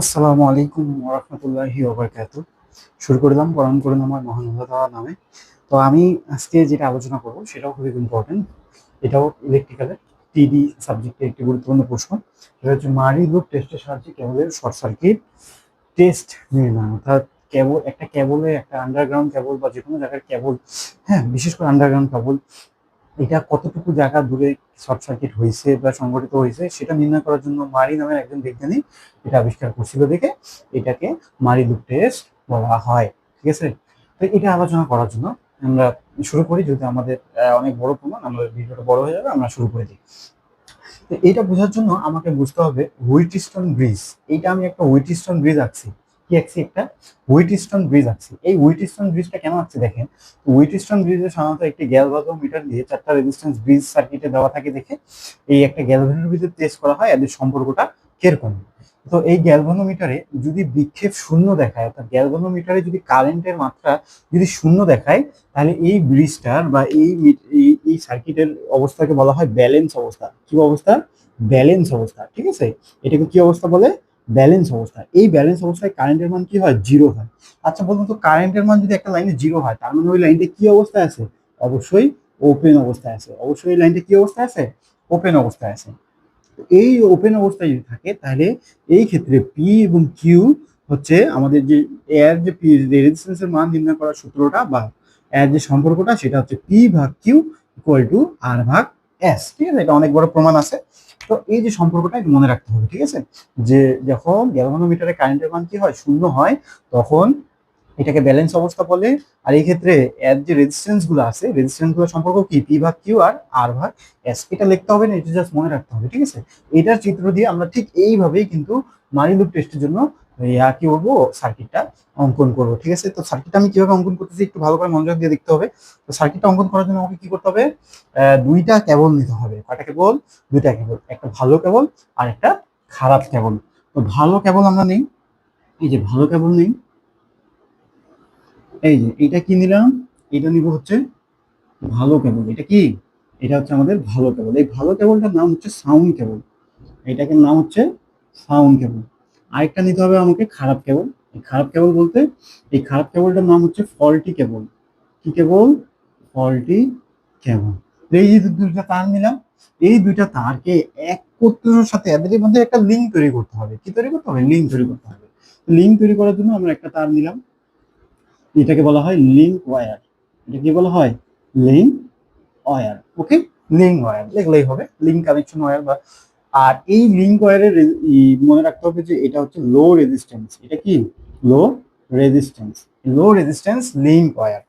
আসসালামু আলাইকুম ওরহমতুল্লাহি ওবরকাত শুরু করলাম পড়ান করুন আমার মহান আল্লাহ নামে। তো আমি আজকে যেটা আলোচনা করব, সেটাও খুবই ইম্পর্টেন্ট এটাও ইলেকট্রিক্যালের টিডি সাবজেক্টের একটি গুরুত্বপূর্ণ প্রশ্ন। সেটা হচ্ছে মারি লুপ টেস্টের সাহায্যে কেবলের শর্ট সার্কিট টেস্ট নির্ণয়, অর্থাৎ কেবল, একটা কেবলে, একটা আন্ডারগ্রাউন্ড কেবল বা যে কোনো জায়গার কেবল হ্যাঁ বিশেষ করে আন্ডারগ্রাউন্ড কেবল এটা কতটুকু জায়গা দূরে শর্ট সার্কিট হয়েছে বা সংঘটিত হয়েছে, সেটা নির্ণয় করার জন্য মারি নামের একজন বিজ্ঞানী এটা আবিষ্কার করছিল দেখে এটাকে মারি লুপ টেস্ট বলা হয়, ঠিক আছে? তো এটা আলোচনা করার জন্য আমরা শুরু করি, যদি আমাদের অনেক বড় প্রমাণ, আমাদের ভিডিওটা বড় হয়ে যাবে, আমরা শুরু করে দিই। তো এটা বোঝার জন্য আমাকে বুঝতে হবে হুইটস্টোন ব্রিজ এইটা আমি একটা হুইটস্টোন ব্রিজ আঁকছি। কি আঁকছি একটা? হুইটস্টোন ব্রিজ আঁকছি এই হুইটস্টোন ব্রিজটা কেন আঁকছি দেখেন? হুইটস্টোন ব্রিজে সাধারণত একটি মিটার দিয়ে চারটা রেজিস্ট্যান্স ব্রিজ সার্কিটে দেওয়া থাকে দেখে। এই একটা গ্যালভানোমিটার টেস্ট করা হয়, এদের সম্পর্কটা কীরকম? তো এই গ্যালভানোমিটারে যদি বিক্ষেপ শূন্য দেখায়, অর্থাৎ গ্যালভানোমিটারে যদি কারেন্টের মাত্রা যদি শূন্য দেখায়, তাহলে এই ব্রিজটার বা এই এই সার্কিটের অবস্থাকে বলা হয় ব্যালেন্স অবস্থা। কি অবস্থা? ব্যালেন্স অবস্থা, ঠিক আছে? এটাকে কি অবস্থা বলে? ব্যালেন্স অবস্থা। এই ব্যালেন্স অবস্থায় কারেন্টের মান কি হয়? জিরো হয়। আচ্ছা বলুন তো কারেন্টের মান যদি একটা লাইনে জিরো হয়, তার মানে ওই লাইনটা কি অবস্থায় আছে? অবশ্যই ওপেন অবস্থায় আছে। অবশ্যই এই লাইনটা কি অবস্থায় আছে? ওপেন অবস্থায় আছে। এই ওপেন অবস্থায় যদি থাকে, তাহলে এই ক্ষেত্রে পি এবং কিউ হচ্ছে আমাদের যে এর যে পি রেজিস্ট্যান্সের মান নির্ণয় করার সূত্রটা বা এর যে সম্পর্কটা, সেটা হচ্ছে পি ভাগ কিউ ইকুয়াল টু আর ভাগ এস ঠিক আছে? এটা অনেক বড় প্রমাণ আছে। তো এই যে সম্পর্কটা মনে রাখতে হবে, ঠিক আছে? যে যখন গ্যালভানোমিটারে কারেন্টের মান কি হয়? শূন্য হয়, তখন এটাকে ব্যালেন্স অবস্থা বলে। আর এই ক্ষেত্রে এর যে রেজিস্ট্যান্সগুলো আছে রেজিস্ট্যান্সগুলো সম্পর্ক কি? পি ভাগ কিউ আর আর ভাগ এস এটা লিখতে হবে না, এটা জাস্ট মনে রাখতে হবে, ঠিক আছে? এটার চিত্র দিয়ে আমরা ঠিক এইভাবেই কিন্তু মারি লুপ টেস্টের জন্য ইয়া কি করব সার্কিটটা অঙ্কন করব, ঠিক আছে? তো সার্কিটটা আমি কীভাবে অঙ্কন করতেছি একটু ভালো করে মনোযোগ দিয়ে দেখতে হবে। তো সার্কিটটা অঙ্কন করার জন্য আমাকে কি করতে হবে? দুইটা কেবল নিতে হবে। কয়টা কেবল দুইটা কেবল একটা ভালো কেবল আর একটা খারাপ কেবল তো ভালো কেবল আমরা নেই। এই যে ভালো কেবল নেই। এই যে এটা কি নিলাম? এটা নিব হচ্ছে ভালো কেবল এটা কি? এটা হচ্ছে আমাদের ভালো কেবল এই ভালো কেবলটার নাম হচ্ছে সাউন্ড কেবল এটাকে নাম হচ্ছে সাউন্ড কেবল আরেকটা নিতে হবে আমাকে খারাপ কেবল। এই খারাপ কেবল বলতে, এই খারাপ কেবলটার নাম হচ্ছে ফল্টি কেবল। কি কেবল? ফল্টি কেবল। এই যে দুইটা তার নিলাম, এই দুইটা তারকে এক করতের সাথে এদের মধ্যে একটা লিঙ্ক তৈরি করতে হবে। কি তৈরি করতে হবে? লিঙ্ক তৈরি করতে হবে। লিঙ্ক তৈরি করার জন্য আমরা একটা তার নিলাম। এটাকে বলা হয় লিঙ্ক ওয়্যার এটা কি বলা হয়? Link wire okay link wire লিখলেই হবে। লিঙ্ক কানেকশন ওয়্যার বা আর এই লিঙ্ক ওয়্যারের মনে রাখতে হবে যে এটা হচ্ছে লো রেজিস্ট্যান্স এটা কি? Low resistance low resistance link wire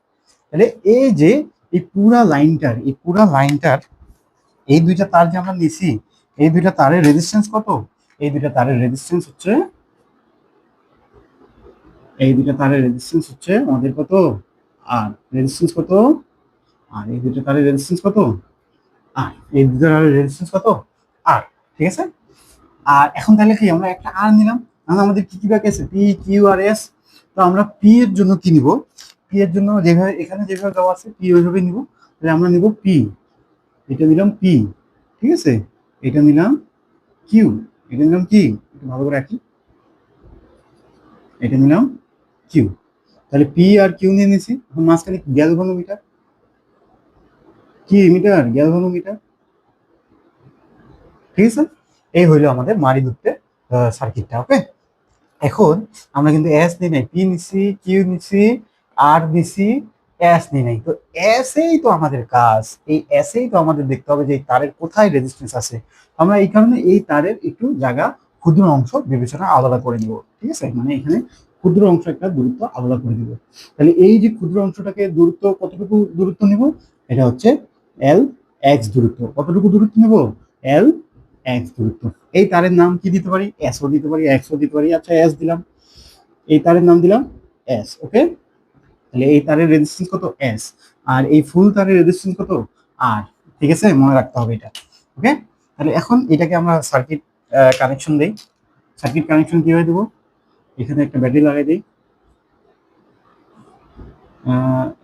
তাহলে এই যে, এই পুরা লাইনটার এই পুরা লাইনটার এই দুইটা তার যে আমরা নিছি, এই দুইটা তারের রেজিস্ট্যান্স কত? এই দুইটা তারের রেজিস্ট্যান্স হচ্ছে, এই দুইটা তারের রেজিস্ট্যান্স হচ্ছে আমাদের কত? আর রেজিস্ট্যান্স কত? আর এই দুইটা তারের রেজিস্ট্যান্স কত? আর এই দুইটা তারের রেজিস্ট্যান্স কত? ঠিক আছে? আর এখন তাহলে কি, আমরা একটা আর নিলাম। আমাদের কি কি বাকি আছে? পি কিউ আর এস তো আমরা পি এর জন্য কি নিব? পি এর জন্য যেভাবে, এখানে যেভাবে দেওয়া আছে পি ওইভাবে নিব। তাহলে আমরা নিব পি এটা নিলাম পি ঠিক আছে? এটা নিলাম কিউ এটা নিলাম কি একটু ভালো করে রাখি। এটা নিলাম কিউ তাহলে পি আর কিউ নিয়ে নিয়েছি এখন মাঝখানে গ্যালভানোমিটার কি মিটার? গ্যালভানোমিটার ঠিক আছে? এই হইল আমাদের মারি ধরতে সার্কিটটা ওকে এখন আমরা কিন্তু এস নিই নাই পি নিছি কিউ নিছি আর নিছি এস নিই নাই। তো এস এই তো আমাদের কাজ। এই এস এই তো আমাদের দেখতে হবে যে এই তারের কোথায় রেজিস্ট্যান্স আছে। আমরা এই কারণে এই তারের একটু জায়গা, ক্ষুদ্র অংশ বিবেচনা আলাদা করে নিব, ঠিক আছে? মানে এখানে ক্ষুদ্র অংশ একটা দূরত্ব আলাদা করে দিব তাহলে এই যে ক্ষুদ্র অংশটাকে দূরত্ব, কতটুকু দূরত্ব নিব? এটা হচ্ছে এল এক্স দূরত্ব। কতটুকু দূরত্ব নেব? এল এক্স দূরত্ব এই তারের নাম কি দিতে পারি? এসও দিতে পারি এক্সও দিতে পারি। আচ্ছা এস দিলাম। এই তারের নাম দিলাম এস ওকে তাহলে এই তারের রেজিস্ট্যান্স কত? এস আর এই ফুল তারের রেজিস্ট্যান্স কত? আর ঠিক আছে? মনে রাখতে হবে এটা ওকে তাহলে এখন এটাকে আমরা সার্কিট কানেকশন দেই। সার্কিট কানেকশন কীভাবে দেবো? এখানে একটা ব্যাটারি লাগাই দিই।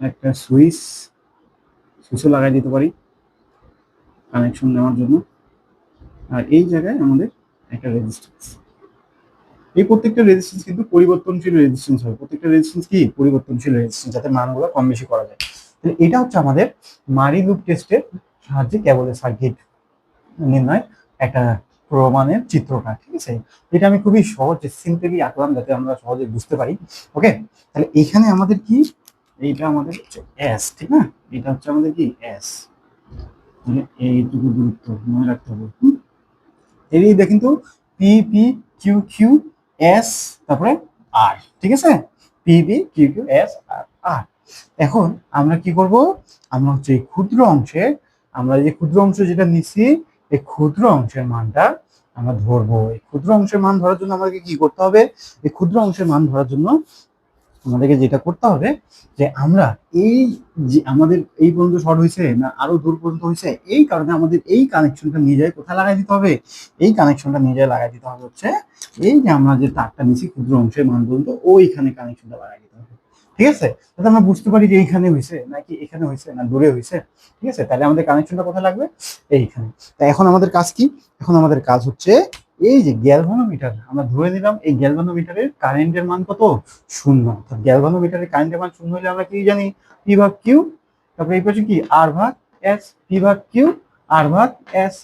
একটা সুইচ সুইচও লাগাই দিতে পারি। কানেকশন নেওয়ার জন্য। আর এই জায়গায় আমাদের একটা রেজিস্ট্যান্স এই প্রত্যেকটা রেজিস্ট্যান্স কিন্তু পরিবর্তনশীল রেজিস্ট্যান্স হয়। প্রত্যেকটা রেজিস্ট্যান্স কি? পরিবর্তনশীল রেজিস্ট্যান্স যাতে মানগুলো কম বেশি করা যায়। তাহলে এটা হচ্ছে আমাদের মারি লুপ টেস্টের সাহায্যে কেবলের সার্কিট নির্ণয় একটা প্রমাণের চিত্রটা ঠিক আছে? এটা আমি খুবই সহজে সিম্পলি আঁকলাম যাতে আমরা সহজে বুঝতে পারি। ওকে তাহলে এখানে আমাদের কি? এইটা আমাদের হচ্ছে এস ঠিক না? এটা হচ্ছে আমাদের কি? এস এইটুকু দূরত্ব মনে রাখতে হবে। হুম? এই দেখেন তো P P Q Q S তারপরে আর ঠিক আছে? P P Q Q S R R এখন আমরা কি করব? আমরা হচ্ছে এই ক্ষুদ্র অংশে, আমরা যে ক্ষুদ্র অংশ যেটা নিচ্ছি, এই ক্ষুদ্র অংশের মানটা আমরা ধরবো। এই ক্ষুদ্র অংশের মান ধরার জন্য আমাদেরকে কি করতে হবে? এই ক্ষুদ্র অংশের মান ধরার জন্য আমাদেরকে যেটা করতে হবে যে আমরা এই যে আমাদের এই পর্যন্ত শর্ট হয়েছে না আরও দূর পর্যন্ত হয়েছে, এই কারণে আমাদের এই কানেকশনটা নিয়ে যায় কোথায় লাগাই দিতে হবে? এই কানেকশনটা নিয়ে যায় লাগাই দিতে হবে হচ্ছে এই যে আমরা যে তারটা নিচ্ছি ক্ষুদ্র অংশের মান পর্যন্ত, ওইখানে কানেকশনটা লাগাই দিতে হবে। ঠিক আছে? তাহলে আমরা বুঝতে পারি যে এইখানে হয়েছে নাকি এখানে হয়েছে না দূরে হয়েছে। ঠিক আছে? তাহলে আমাদের কানেকশনটা কোথায় লাগবে? এইখানে। তা এখন আমাদের কাজ কি? এখন আমাদের কাজ হচ্ছে এই যে গ্যালভানোমিটার আমরা ধরে নিলাম এই গ্যালভানোমিটারের কারেন্টের মান কত? শূন্য। অর্থাৎ গ্যালভানোমিটারের কারেন্টের মান শূন্য হলে আমরা কি জানি? পি ভাগ কিউ তারপরে এই পাশে কি? আর ভাগ এস পি ভাগ কিউ আর ভাগ এস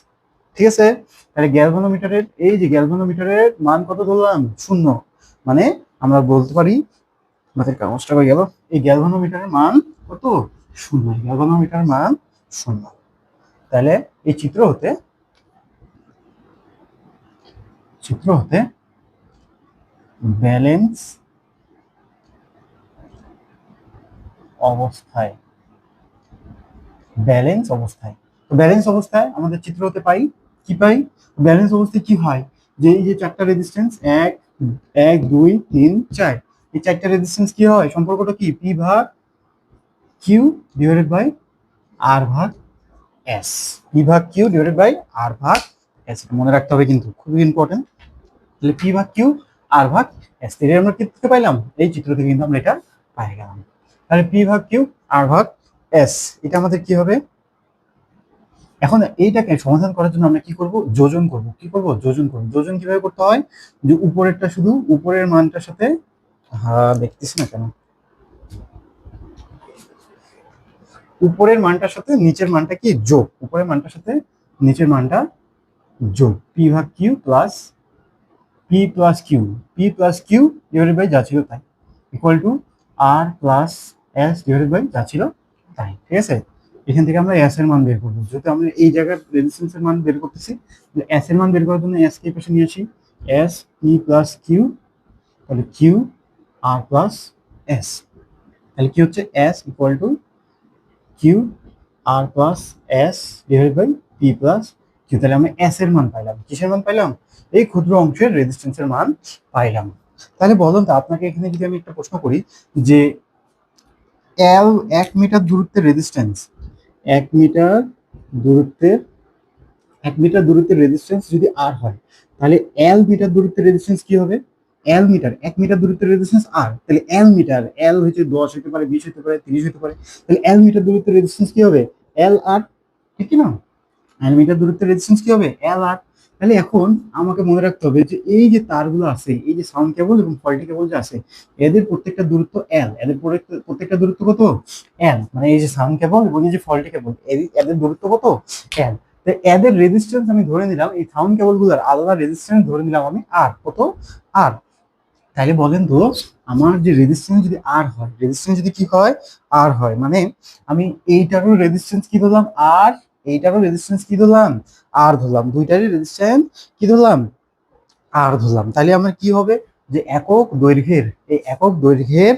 ঠিক আছে? তাহলে গ্যালভানোমিটারের এই যে গ্যালভানোমিটারের মান কত ধরলাম? শূন্য। মানে আমরা বলতে পারি, আমাদের কাগজটা হয়ে গেল, এই গ্যালভানোমিটারের মান কত? শূন্য। গ্যালভানোমিটারের মান শূন্য। তাহলে এই চিত্র হতে চিত্র হতে ব্যালেন্স অবস্থায় ব্যালেন্স অবস্থায়। তো ব্যালেন্স অবস্থায় আমাদের চিত্র হতে পাই, কি পাই? ব্যালেন্স অবস্থায় কি হয়? যে এই যে চারটা রেজিস্ট্যান্স এক এক, দুই, তিন, চার, এই চারটা রেজিস্ট্যান্স কি হয়? সম্পর্কটা কি? পি ভাগ কিউ ডিভাইডেড বাই আর ভাগ এস পি ভাগ কিউ ডিভাইডেড বাই আর ভাগ এস মনে রাখতে হবে কিন্তু, খুবই ইম্পর্টেন্ট তাহলে পি ভাগ কিউ আর ভাগ এস এটা আমরা কি থেকে পাইলাম। এই চিত্র থেকে কিন্তু আমরা এটা পাই গেলাম। তাহলে পি ভাগ কিউ আর ভাগ এস এটা আমাদের কি হবে? এখন এইটাকে সমাধান করার জন্য আমরা কি করব? যোজন করব। কি করব? যোজন করব। যোজন কীভাবে করতে হয়? যে উপরেরটা শুধু উপরের মানটার সাথে হ্যাঁ দেখতেছি না কেন? উপরের মানটার সাথে নিচের মানটা কি? যোগ। উপরের মানটার সাথে নিচের মানটা যোগ পি ভাগ Q plus P plus Q P plus Q divided by যা ছিল তাই। Equal to R plus S divided by যা ছিল তাই, ঠিক আছে? এখান থেকে আমরা এস এর মান বের করব। যেহেতু আমরা এই জায়গায় রেজিস্ট্যান্স এর মান বের করতেছি এস এর মান বের করার জন্য এস কে পাশে নিয়ে আসি। এস পি প্লাস কিউ তাহলে কিউ আর প্লাস এস তাহলে কি হচ্ছে? S equal to Q R plus S divide by P plus Q তাহলে আমরা এস এর মান পাইলাম। কিসের মান পাইলাম? এই ক্ষুদ্র অংশের রেজিস্ট্যান্সের মান পাইলাম। তাহলে বলুন তো, আপনাকে এখানে যদি আমি একটা প্রশ্ন করি যে এল এক মিটার দূরত্বের রেজিস্ট্যান্স এক মিটার দূরত্বের, এক মিটার দূরত্বের রেজিস্ট্যান্স যদি আর হয়, তাহলে এল মিটার দূরত্বের রেজিস্ট্যান্স কি হবে? এল মিটার এক মিটার দূরত্বের রেজিস্ট্যান্স আর তাহলে এল মিটার এল হচ্ছে দশ হতে পারে, বিশ হতে পারে, তিরিশ হতে পারে, তাহলে এল মিটার দূরত্বের রেজিস্ট্যান্স কি হবে? এল আর ঠিক কি না? এল মিটার দূরত্বের রেজিস্ট্যান্স কি হবে? এল আর তাহলে এখন আমাকে মনে রাখতে হবে যে এই যে তারগুলো আছে, এই যে সাউন্ড কেবল এবং ফল্টি কেবল যে আছে, এদের প্রত্যেকটা দূরত্ব এল এদের প্রত্যেক- প্রত্যেকটা দূরত্ব কত? এল মানে এই যে সাউন্ড কেবল এবং এই যে ফল্টি কেবল এদের দূরত্ব কত? এল তো এদের রেজিস্ট্যান্স আমি ধরে নিলাম, এই সাউন্ড কেবলগুলোর আলাদা রেজিস্ট্যান্স ধরে নিলাম আমি আর কত? আর তাহলে বলেন তো, আমার যে রেজিস্ট্যান্স যদি আর হয় রেজিস্ট্যান্স যদি কি হয়? আর হয়। মানে আমি এইটারও রেজিস্ট্যান্স কি ধরলাম আর এইটারও রেজিস্ট্যান্স কি ধরলাম? আর ধরলাম। দুইটারই রেজিস্ট্যান্স কি ধরলাম? আর ধরলাম। তাহলে আমার কি হবে? যে একক দৈর্ঘ্যের, এই একক দৈর্ঘ্যের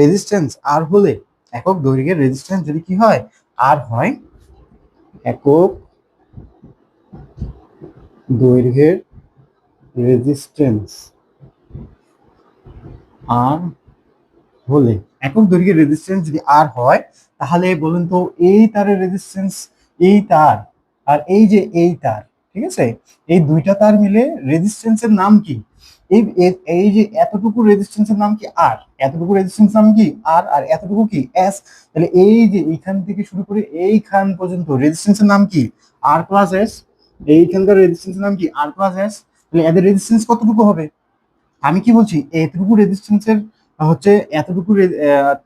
রেজিস্ট্যান্স আর হলে একক দৈর্ঘ্যের রেজিস্ট্যান্স যদি কি হয়? আর হয় একক দৈর্ঘ্যের রেজিস্ট্যান্স আর হলে, একক দৈর্ঘ্যের রেজিস্ট্যান্স যদি আর হয়, তাহলে বলুন তো এই তারের রেজিস্ট্যান্স এই তার আর এই যে এই তার, ঠিক আছে? এই দুইটা তার মিলে রেজিস্ট্যান্সের নাম কি? এই এই যে এতটুকু রেজিস্ট্যান্সের নাম কি আর? এতটুকু রেজিস্ট্যান্স নাম কি আর? আর এতটুকু কি? এস তাহলে এই যে এইখান থেকে শুরু করে এইখান পর্যন্ত রেজিস্ট্যান্সের নাম কি? আর প্লাস এস এইখানকার রেজিস্ট্যান্সের নাম কি? আর প্লাস এস তাহলে এদের রেজিস্ট্যান্স কতটুকু হবে? আমি কি বলছি? এতটুকু রেজিস্ট্যান্সের হচ্ছে এতটুকু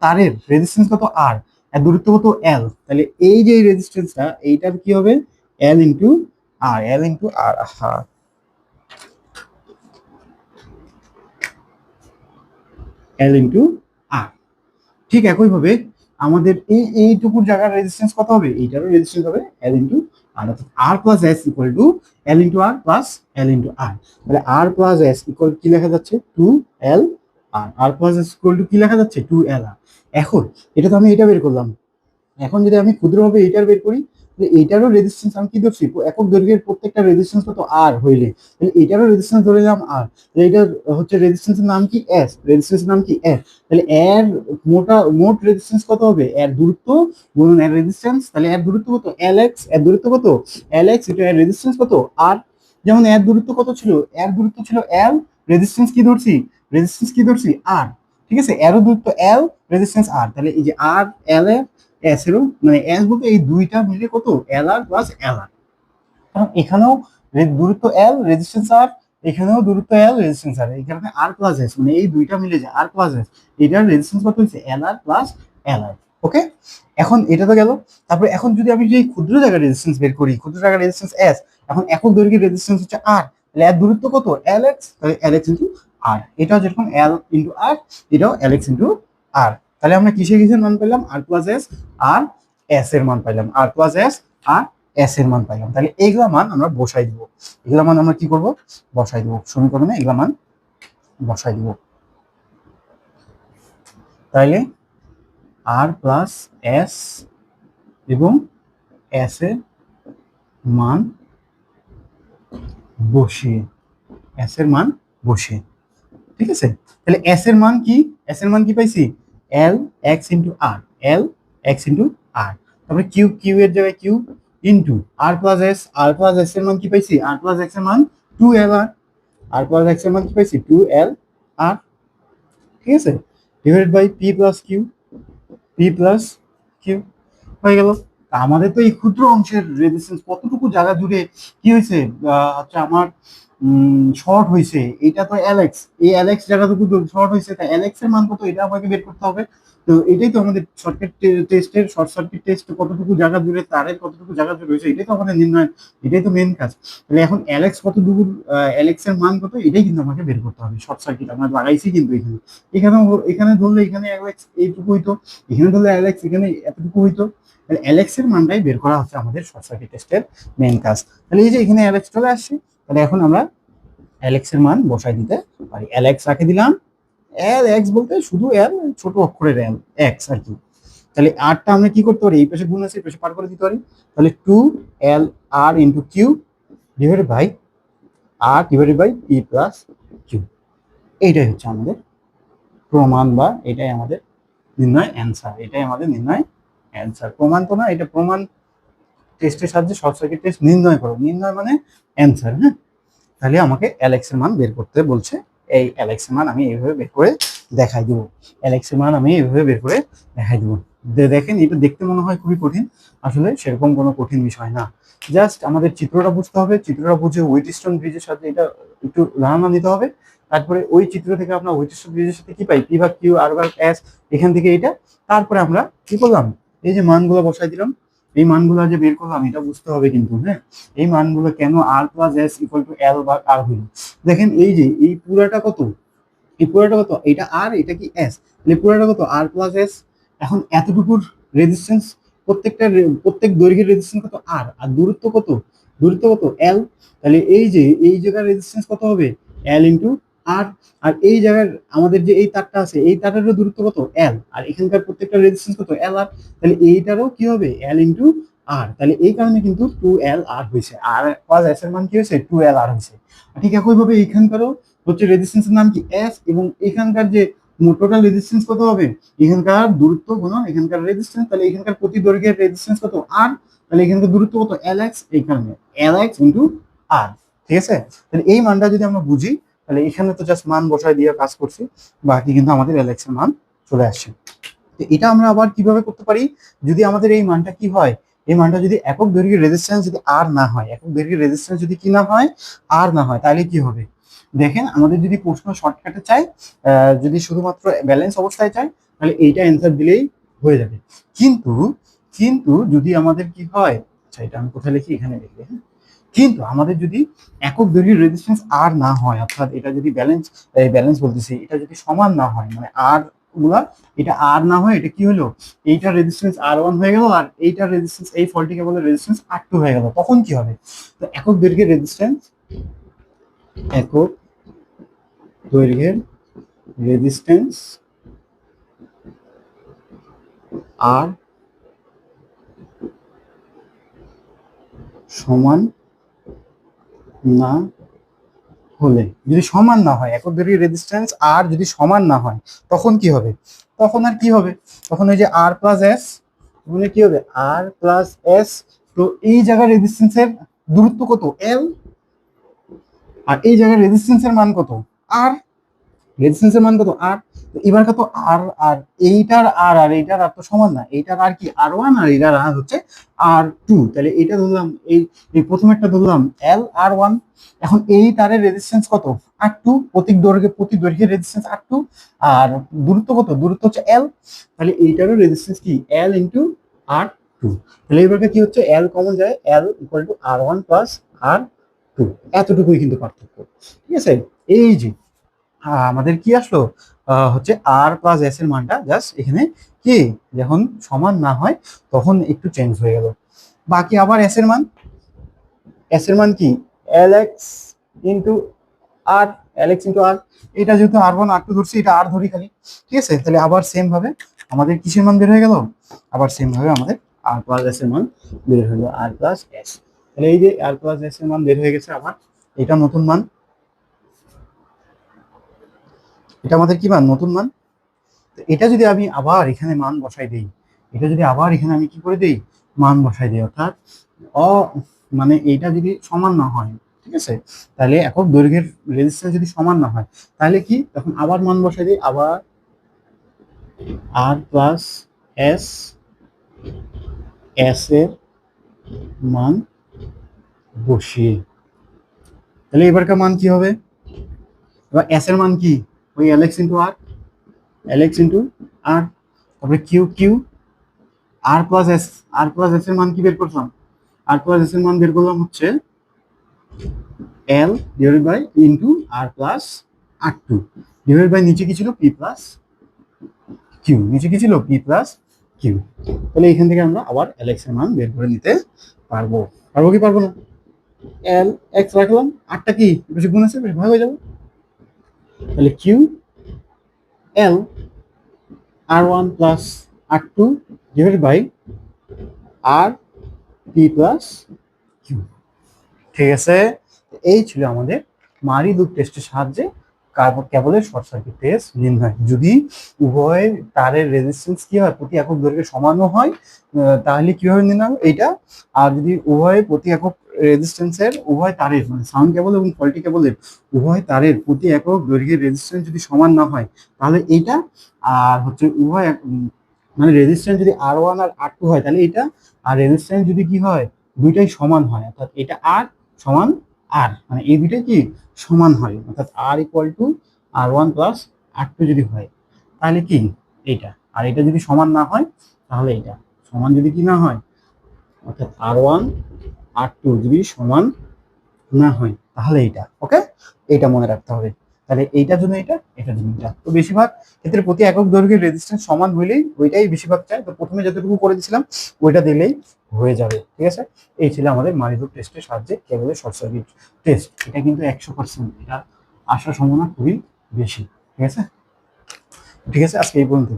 তারের রেজিস্ট্যান্স কত? আর আর দূরত্ব কত এল তাহলে এই যে রেজিস্ট্যান্সটা এইটার কি হবে? এল ইন্টু আর এল ইন্টু আর হ্যাঁ এল ইন্টু আর ঠিক একইভাবে আমাদের এই, এইটুকুর জায়গার রেজিস্ট্যান্স কত হবে? এইটারও রেজিস্ট্যান্স হবে এল ইন্টু আর অর্থাৎ R plus S equal to L into R plus L into R তাহলে আর প্লাস এস ইকুয়াল কি লেখা যাচ্ছে? Two L R R plus S equal to কি লেখা যাচ্ছে? টু এল আর এখন, এটা তো আমি এটা বের করলাম। এখন যদি আমি ক্ষুদ্রভাবে এইটার বের করি, তাহলে এইটারও রেজিস্ট্যান্স আমি কি ধরছি? একক দৈর্ঘ্যের প্রত্যেকটা রেজিস্ট্যান্স কত? আর হইলে। তাহলে এটারও রেজিস্ট্যান্স ধরে নিলাম আর তাহলে এটার হচ্ছে রেজিস্ট্যান্সের নাম কি এস রেজিস্ট্যান্সের নাম কি এস তাহলে এর মোটা, মোট রেজিস্ট্যান্স কত হবে? এর দূরত্ব গুণন এর রেজিস্ট্যান্স তাহলে এর দূরত্ব কত? এল এক্সের দূরত্ব কত? এল এক্স এটা এর রেজিস্ট্যান্স কত? আর যেমন এর দূরত্ব কত ছিল? এর দূরত্ব ছিল এল রেজিস্ট্যান্স কি ধরছি? রেজিস্ট্যান্স কি ধরছি? আর ঠিক আছে? এরও দূরত্ব এল রেজিস্ট্যান্স আর তাহলে এই যে আর এল এর এস এরও মানে এস বলতে এই দুইটা মিলে কত? এল আর প্লাস এল আর কারণ এখানেও দূরত্ব এল রেজিস্ট্যান্স আর এখানেও দূরত্ব এল রেজিস্ট্যান্স আর এখানে আর প্লাস এস মানে এই দুইটা মিলে যায়। আর প্লাস এস এটার রেজিস্ট্যান্স কত হচ্ছে এল আর প্লাস এল আর ওকে এখন এটা তো গেল। তারপরে এখন যদি আমি যে ক্ষুদ্র জায়গার রেজিস্ট্যান্স বের করি, ক্ষুদ্র জায়গার রেজিস্ট্যান্স এস এখন একক দৈর্ঘ্যের রেজিস্ট্যান্স হচ্ছে আর তাহলে এর দূরত্ব কত? এল এক্স তাহলে এল এক্স ইন্টু আর। এটাও যেরকম এল ইন্টু আর এটাও এল এক্স ইন্টু আর তাহলে আমরা কিসে কিসের মান পেলাম R plus S R S এর মান পাইলাম। R plus S R S এর মান পাইলাম। তাহলে এইগুলা মান আমরা বসাই দিব। এগুলা মান আমরা কি করব? বসাই দিব। সমীকরণে এগুলা মান বসাই দিব। তাইলে আর প্লাস এস এবং এস এর মান বসিয়ে এস এর মান বসিয়ে। ঠিক আছে? তাহলে এস এর মান কি? এস এর মান কি পাইছি? L X into R L X into R তারপরে কিউ কিউ এর জায়গায় Q into R plus S R plus S এর মান কি পাইছি? আর প্লাস এক্সের মান two L R R plus এক্সের মান কি পাইছি? টু এল আর ঠিক আছে? Divided by P plus Q P plus Q হয়ে গেল। আমাদের তো এই ক্ষুদ্র অংশের রেজিস্ট্যান্স কতটুকু জায়গা জুড়ে কি হয়েছে? আহ, হচ্ছে আমার শর্ট হয়েছে এটা তো অ্যালেক্স এই অ্যালেক্স জায়গাটুকু শর্ট হয়েছে তা অ্যালেক্স এর মান কত? এটা আমাকে বের করতে হবে। তো এটাই তো আমাদের শর্টকাট টেস্টের শর্ট সার্কিট টেস্ট কতটুকু জায়গা জুড়ে, তারের কতটুকু জায়গা জুড়ে হয়েছে এটাই তো আমাদের নির্ণয়। এটাই তো মেন কাজ। তাহলে এখন অ্যালেক্স কতটুকু অ্যালেক্স এর মান কত? এটাই কিন্তু আমাকে বের করতে হবে। শর্ট সার্কিট আমরা লাগাইছি কিন্তু এখানে। এখানে এখানে ধরলে এখানে অ্যালেক্স এইটুকু হইতো। এখানে ধরলে অ্যালেক্স এখানে এতটুকু হইতো। তাহলে অ্যালেক্স এর মানটাই বের করা হচ্ছে আমাদের শর্ট সার্কিট টেস্টের মেন কাজ। তাহলে এই যে এখানে অ্যালেক্স চলে আসছে। তাহলে এখন আমরা অ্যালেক্স এর মান বসাই দিতে পারি। অ্যালেক্স রাখে দিলাম। এল এক্স বলতে শুধু এল ছোট অক্ষরের এল এক্স আর কি। তাহলে আরটা আমরা কি করতে পারি? এই পাশে গুণ আছে, এই পাশে পার করে দিতে পারি। তাহলে two L R into Q divided by R divided by P plus Q এইটাই হচ্ছে আমাদের প্রমাণ বা এটাই আমাদের নির্ণয় অ্যান্সার এটাই আমাদের নির্ণয় অ্যান্সার প্রমাণ তো না, এটা প্রমাণ টেস্টের সাহায্যে শর্ট সার্কিট টেস্ট নির্ণয় করো। নির্ণয় মানে অ্যান্সার হ্যাঁ? তাহলে আমাকে অ্যালেক্সের মান বের করতে বলছে। এই অ্যালেক্সের মান আমি এইভাবে বের করে দেখাই দিব। অ্যালেক্সের মান আমি এইভাবে বের করে দেখাই দিব। দেখেন, এটা দেখতে মনে হয় খুবই কঠিন। আসলে সেরকম কোনো কঠিন বিষয় না। জাস্ট আমাদের চিত্রটা বুঝতে হবে। চিত্রটা বুঝে ওয়েটিস্টোন ব্রিজের সাথে এটা একটু ধারণা নিতে হবে। তারপরে ওই চিত্র থেকে আমরা ওয়েটিস্টোন ব্রিজের সাথে কি পাই? পি ভাগ কিউ আর ভাগ এস এখান থেকে এটা। তারপরে আমরা কি করলাম? এই যে মানগুলো বসাই দিলাম। এই মানগুলো যে বের করলাম, এটা বুঝতে হবে কিন্তু হ্যাঁ? এই মানগুলো কেন R plus S equal to L বা আর হইল দেখেন এই যে, এই পুরাটা কত? এই পুরাটা কত? এটা আর এটা কি এস তাহলে পুরাটা কত? আর প্লাস এস এখন এতটুকুর রেজিস্ট্যান্স প্রত্যেকটা প্রত্যেক দৈর্ঘ্যের রেজিস্ট্যান্স কত? আর আর দূরত্ব কত? দূরত্ব কত? এল তাহলে এই যে, এই জায়গার রেজিস্ট্যান্স কত হবে? এল ইন্টু আর আর এই জায়গার আমাদের যে এই তারটা আছে, এই তারেরও দূরত্ব কত? এল আর এখানকার প্রত্যেকটা রেজিস্ট্যান্স কত? এল আর তাহলে এইটারও কি হবে? এল ইন্টু আর তাহলে এই কারণে কিন্তু টু এল আর হয়েছে। আর প্লাস এস এর মান কি হয়েছে? টু এল আর হয়েছে। ঠিক একইভাবে এইখানকারও হচ্ছে রেজিস্ট্যান্সের নাম কি? এস এবং এখানকার যে টোটাল রেজিস্ট্যান্স কত হবে? এখানকার দূরত্ব গুণ এখানকার রেজিস্ট্যান্স তাহলে এখানকার প্রতি দৈর্ঘ্যের রেজিস্ট্যান্স কত? আর তাহলে এখানকার দূরত্ব কত? এল এক্স এই কারণে। এল এক্স ইন্টু আর ঠিক আছে? তাহলে এই মানটা যদি আমরা বুঝি তাহলে এখানে তো জাস্ট মান বসায় দিয়ে কাজ করছি, বাকি কিন্তু আমাদের এল মান চলে আসছে। তো এটা আমরা আবার কীভাবে করতে পারি? যদি আমাদের এই মানটা কি হয়? এই মানটা যদি একক দৈর্ঘ্যের রেজিস্ট্যান্স যদি আর না হয়, একক দৈর্ঘ্যের রেজিস্ট্যান্স যদি কি না হয়? আর না হয়, তাহলে কি হবে? দেখেন, আমাদের যদি প্রশ্ন শর্টকাটে চাই যদি শুধুমাত্র ব্যালেন্স অবস্থায় চাই, তাহলে এইটা অ্যান্সার দিলেই হয়ে যাবে। কিন্তু কিন্তু যদি আমাদের কি হয় আচ্ছা এটা আমি কোথায় লিখি? এখানে লিখি হ্যাঁ? কিন্তু আমাদের যদি একক দৈর্ঘ্যের রেজিস্ট্যান্স আর না হয়, অর্থাৎ এটা যদি ব্যালেন্স ব্যালেন্স বলতেছি, এটা যদি সমান না হয় মানে আরগুলা, এটা আর না হয়, এটা কি হলো? এইটার রেজিস্ট্যান্স আর ওয়ান হয়ে গেল, আর এইটার রেজিস্ট্যান্স এই ফলটিকে বলে রেজিস্ট্যান্স আর টু হয়ে গেল। তখন কি হবে? তো একক দৈর্ঘ্যের রেজিস্ট্যান্স একক দৈর্ঘ্যের রেজিস্ট্যান্স আর সমান না হলে, যদি সমান না হয় একক দৈর্ঘ্যের রেজিস্ট্যান্স আর যদি সমান না হয়, তখন কি হবে? তখন আর কি হবে? তখন ওই যে আর প্লাস এস মানে কি হবে? আর প্লাস এস তো এই জায়গার রেজিস্ট্যান্সের দূরত্ব কত? এল আর এই জায়গার রেজিস্ট্যান্সের মান কত? আর রেজিস্ট্যান্সের মান কত? আর তো এবার কত আর আর, এইটার আর আর, এইটার আর তো সমান না। এইটার আর কি আর ওয়ান আর এইটার আর হচ্ছে আর টু তাহলে এইটা ধরলাম, এই এই প্রথম একটা ধরলাম এল আর ওয়ান এখন এই তারের রেজিস্ট্যান্স কত? আর টু প্রতীক দৈর্ঘ্যে প্রতি দৈর্ঘ্যের রেজিস্ট্যান্স আর টু আর দূরত্ব কত? দূরত্ব হচ্ছে এল তাহলে এইটারও রেজিস্ট্যান্স কি? এল ইন্টু আর টু তাহলে এবারকে কি হচ্ছে? এল কমন যায় L equal to R one plus R two এতটুকুই কিন্তু পার্থক্য। ঠিক আছে? এই যে আমাদের কি আসলো? হচ্ছে আর প্লাস এস এর মানটা জাস্ট এখানে কি? যখন সমান না হয়, তখন একটু চেঞ্জ হয়ে গেল। বাকি আবার এস এর মান? এস এর মান কি? L X into R L X into R এটা যেহেতু আর ওয়ান আর টু ধরছি, এটা আর ধরি খালি। ঠিক আছে? তাহলে আবার সেম ভাবে আমাদের কিসের মান বের হয়ে গেল? আবার সেম ভাবে আমাদের আর প্লাস এস এর মান বের হয়ে গেল আর প্লাস এস তাহলে এই যে আর প্লাস এস এর মান বের হয়ে গেছে আবার, এটা নতুন মান। এটা আমাদের কি মান? নতুন মান? এটা যদি আমি আবার এখানে মান বসাই দেই, এটা যদি আবার এখানে আমি কি করে দেই? মান বসাই দিই, অর্থাৎ অ মানে এইটা যদি সমান না হয়, ঠিক আছে? তাহলে একক দৈর্ঘ্যের রেজিস্ট্যান্স যদি সমান না হয়, তাহলে কি? তখন আবার মান বসাই দিই, আবার আর প্লাস এস এস এর মান বসিয়ে। তাহলে এবারকার মান কি হবে? এবার এস এর মান কি? ওই L X into R L X into R তারপরে Q Q R plus S R plus S এর মান কি বের করলাম? আর প্লাস এস এর মান বের করলাম হচ্ছে L divide by into R plus R two divide by নিচে কি ছিল? পি প্লাস কিউ নিচে কি ছিল? পি প্লাস কিউ তাহলে এখান থেকে আমরা আবার এল এক্সের মান বের করে নিতে পারব। পারব কি পারব না? এল এক্স রাখলাম। আটটা কি? বেশি গুণ আছে বেশি ভাগ হয়ে যাবে। তাহলে Q L R one plus R two divide by R P plus Q ঠিক আছে? এই ছিল আমাদের মারি লুপ টেস্টের সাহায্যে কেবলের শর্ট সার্কিট টেস্ট নির্ণয়। যদি উভয় তারের রেজিস্ট্যান্স কি হয়, প্রতি একক দৈর্ঘ্যে সমানও হয় তাহলে কীভাবে নির্ণয়? এইটা। আর যদি উভয় প্রতি একক রেজিস্ট্যান্সের উভয় তারের মানে সাউন্ড কেবল এবং ফল্টি কেবলের উভয় তারের প্রতি একক দৈর্ঘ্যের রেজিস্ট্যান্স যদি সমান না হয়, তাহলে এইটা আর হচ্ছে উভয় মানে রেজিস্ট্যান্স যদি আর ওয়ান আর আর টু হয়, তাহলে এটা আর রেজিস্ট্যান্স যদি কি হয়, দুইটাই সমান হয়, অর্থাৎ এটা আর সমান আর মানে এই দুইটাই কি সমান হয়, অর্থাৎ R equal to R one plus R two যদি হয়, তাহলে কি এইটা, আর এটা যদি সমান না হয়, তাহলে এটা সমান যদি কি না হয়, অর্থাৎ আর ওয়ান আর টু যদি সমান না হয়, তাহলে এইটা ওকে এটা মনে রাখতে হবে। তাহলে এইটার জন্য এটা, এটার জন্য এটা। তো বেশিরভাগ ক্ষেত্রে প্রতি একক দৈর্ঘ্যের রেজিস্ট্যান্স সমান হইলেই ওইটাই বেশিরভাগ চাই তো প্রথমে যতটুকু করে দিয়েছিলাম, ওইটা দিলেই হয়ে যাবে, ঠিক আছে? এই ছিল আমাদের মারিজুক টেস্টের সাহায্যে কেবলের শর্ট সার্কিট টেস্ট এটা কিন্তু একশো পার্সেন্ট এটা আসার সম্ভাবনা খুবই বেশি, ঠিক আছে? ঠিক আছে, আজকে এই পর্যন্ত